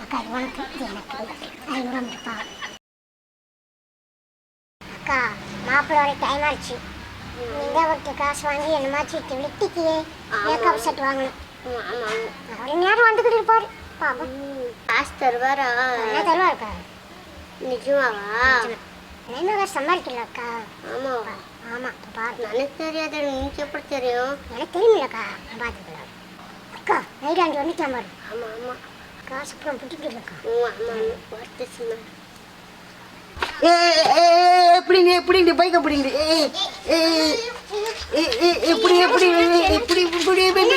அக்கா இது உனக்கு இது எனக்கு ஐநூறு ஐம்பதுப்பா அக்கா மாப்பிள்ளை வரை டைம் ஆச்சு நீங்க அவர்கிட்ட காசு வாங்கி என்னமாச்சு வெட்டிக்கு மேக்கப் செட் வாங்கணும் ஒரு நேரம் வந்துக்கிட்டு இருப்பாரு பாப்போம் காசு தருவாரா என்ன தருவாருக்கா நிஜமாவா காசு சம்பாதிக்கல அக்கா ஆமாவா ஆமா. இப்ப பாரு. எனக்கு தெரியாது எனக்கு எப்படி தெரியும்? எனக்கு தெரியுமில்லக்கா. பார்த்துக்கலாம் நைட் அஞ்சு வந்துக்கலாம் பாரு ஆமா ஆமா. காசு அப்புறம் பிடிக்கலக்கா ம், ஆமா ஆமா. வார்த்தை சொன்ன ஏ எப்படிங்க எப்படிங்க பைக் எப்படிங்க? எப்படி எப்படி எப்படி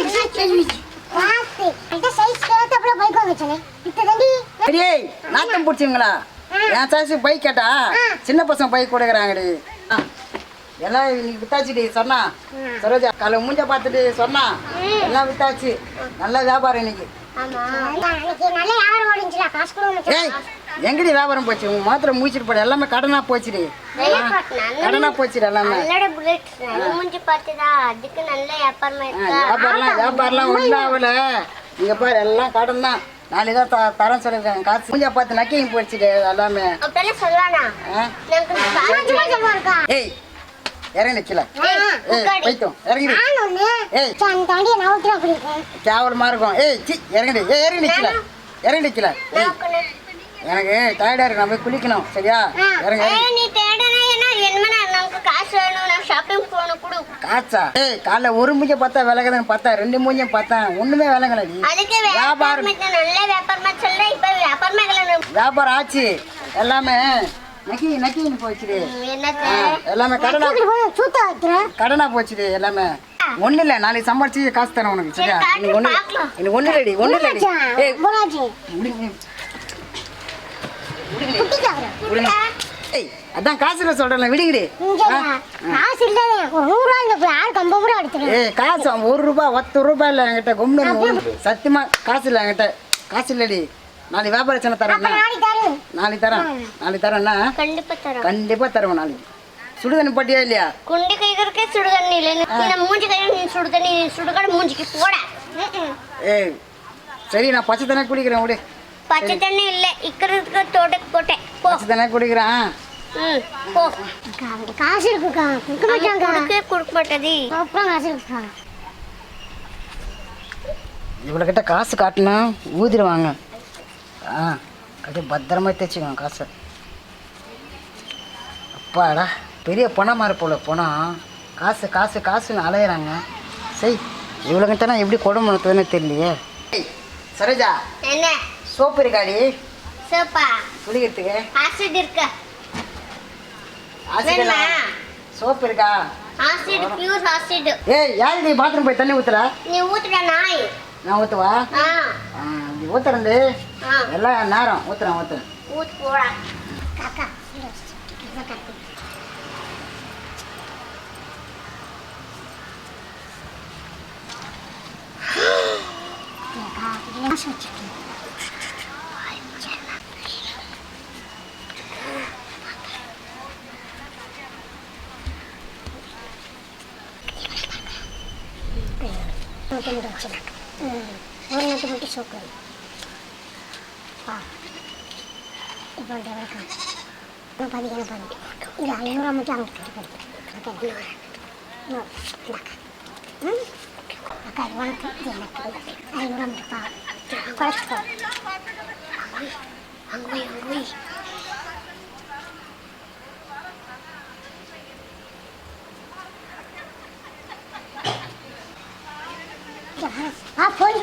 நாட்டம் பிடிச்சிங்களா? என் சாசி பைக் கேட்டா சின்ன பசங்க பைக் கொடுக்குறாங்கடி ஆ, எல்லாம் இன்னைக்கு வித்தாச்சுடி சொன்னா. சரோஜா காலை மூஞ்ச பார்த்துட்டு சொன்னா. எல்லாம் வித்தாச்சு. நல்ல வியாபாரம் இன்னைக்கு. எங்கடி வியாபாரம் போச்சு? உன் மாத்திரை மூச்சிட்டு போட. எல்லாமே கடனா போச்சுடி. கடனா போச்சுடி எல்லாமே. வியாபாரம்லாம் வியாபாரம்லாம் ஒன்றும் ஆகல. இங்க பாரு எல்லாம் கடன் தான். நாளைக்கு தான் த தரேன் சொல்லியிருக்காங்க. காசு மூஞ்சா பார்த்து நக்கிங்க போச்சுடி எல்லாமே. ஏய் இறங்கி நிக்கல ஏய் போய்த்தோம் இறங்கி நான் ஒன்று ஏய். இருக்கும். ஏய் சி இறங்கிடு. ஏய் இறங்கி நிக்கல இறங்கி ஏய் எனக்கு டயர்டா இருக்கு. போய் குளிக்கணும். சரியா? இறங்க காசு ஏய் காலைல ஒரு மூஞ்ச பார்த்தா விலகுதுன்னு பார்த்தா ரெண்டு மூஞ்சும் பார்த்தா ஒண்ணுமே அதுக்கு வியாபாரம். வியாபாரம் ஆச்சு. எல்லாமே நக்கி நக்கின்னு எல்லாமே கடனா சூத்தா வைக்கிறேன் கடனா போச்சுடி எல்லாமே. ஒண்ணு இல்ல நாளைக்கு சம்பாரிச்சு காசு தரேன் உனக்கு சரியா? சரி, இன்னைக்கு ஒண்ணு. இன்னைக்கு ஒண்ணு இல்லடி ஒண்ணு இல்லடி. ஏய். போராஜி முடிங்க குட்டிக்காரன் விடுங்க. ஏய் அதான் காசுல சொல்றேன் விடுங்கடி. காசு இல்லை ஒரு நூறுரூவா இல்லை இப்போ யாருக்கு ஐம்பது ரூபா எடுத்துருவேன் ஏய் காசு ஒரு ரூபாய் பத்து ரூபாய் இல்லை என்கிட்ட கும்பிடு சத்தியமா காசு இல்லை என்கிட்ட. காசு இல்லடி. நாளைக்கு வியாபார சின்ன தரேன் நாளைக்கு தரேன். நாளைக்கு தரேன். நாளைக்கு தரேன்னா கண்டிப்பா தரோம். கண்டிப்பா தருவேன் நாளைக்கு. சுடுதண்ணி போட்டியா இல்லையா? குண்டி கைகருக்கே சுடுதண்ணி இல்லை. மூஞ்சி கை நீ சுடுதண்ணி சுடுகாடு மூஞ்சிக்கு போட. ஏய் சரி நான் பச்சை தண்ணி குடிக்கிறேன் விடு பச்சை தண்ணி இல்லை. இக்கிறதுக்கு தோட்டக்கு போட்டேன். போ. பச்சை தண்ணி குடிக்கிறேன். காசு இருக்குக்கா. கொடுக்க மாட்டாங்க. கொடுக்க மாட்டேதி அப்புறம் காசு இருக்குக்கா. இவ்வளோக்கிட்ட காசு காட்டினா ஊதிடுவாங்க ஆ அப்படியே பத்திரமா தைச்சிக்கோங்க காசை. அப்பாடா பெரிய பணமாக இருப்போல பணம் காசு காசு காசுன்னு அலையிறாங்க. சரி இவ்வளோக்கிட்ட நான் எப்படி குடும்பம் நடத்துதுன்னு தெரியலையே. சரோஜா என்ன? சோப்பு இருக்காடி சோப்பா? குளிக்கிறதுக்கு ஆசிட் இருக்கு? சோப்பு இருக்கா? ஆசிட் பியூர் ஆசிட் ஏய் யாரு நீ பாத்ரூம் போய் தண்ணி ஊற்றுற நீ ஊத்துடா நாய். நான் ஊற்றுவா ஆ. நீ ஊற்றுறது ஆ. எல்லாம் நேரம் ஊற்றுறேன் ஊற்றுறேன் ஊத்து போடா. காக்கா காசு வச்சிருக்கேன். মতো মোটা ছিল ওর মতো মোটি শোক ഇപ്പോൾ ഡ്രൈവറെ പതിക്കണം പതി ഇത് അഞ്ഞൂറ് മറ്റേ അങ്ങോട്ട് കൊടുക്കും കരുവണക്ക് അഞ്ഞൂറ് മറ്റേ കുറച്ച് പോകും ஆ போய்